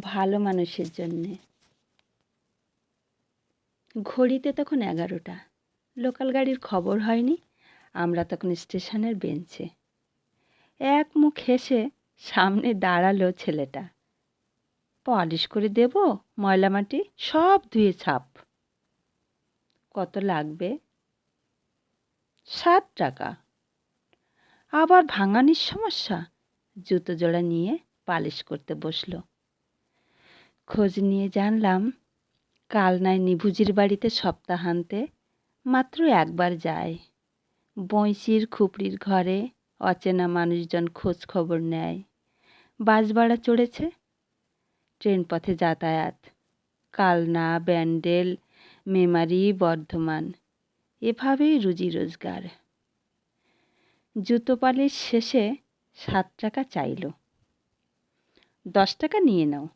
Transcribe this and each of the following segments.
ভালো মানুষের জন্যে। ঘড়িতে তখন এগারোটা। লোকাল গাড়ির খবর হয়নি, আমরা তখন স্টেশনের বেঞ্চে। এক মুখ হেসে সামনে দাঁড়াল ছেলেটা। পলিশ করে দেব, ময়লা মাটি, সব ধুয়ে ছাপ। কত লাগবে? সাত টাকা। আবার ভাঙানির সমস্যা? জুতো জোড়া নিয়ে পালিশ করতে বসল। খোঁজ নিয়ে জানলাম কালনায় নিভুজির বাড়িতে সপ্তাহান্তে মাত্র একবার যায়। বঁইশির খুপড়ির ঘরে অচেনা মানুষজন খোঁজ খবর নেয়। বাস ভাড়া চড়েছে, ট্রেন পথে যাতায়াত। কালনা ব্যান্ডেল, মেমারি বর্ধমান, এভাবেই রুজি রোজগার। জুতো পালিশ শেষে সাত টাকা চাইল। দশ টাকা নিয়ে নাও।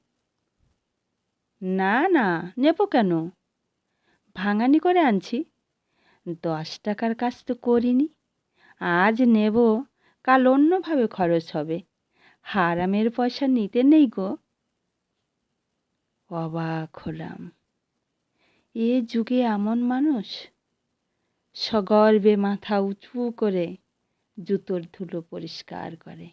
না না, নেব কেন? ভাঙানি করে আনছি। দশ টাকার কাজ তো করিনি। আজ নেব, কাল অন্যভাবে খরচ হবে। হারামের পয়সা নিতে নেই গো। অবাক হলাম। এ যুগে এমন মানুষ? সগর্বে মাথা উঁচু করে জুতোর ধুলো পরিষ্কার করে।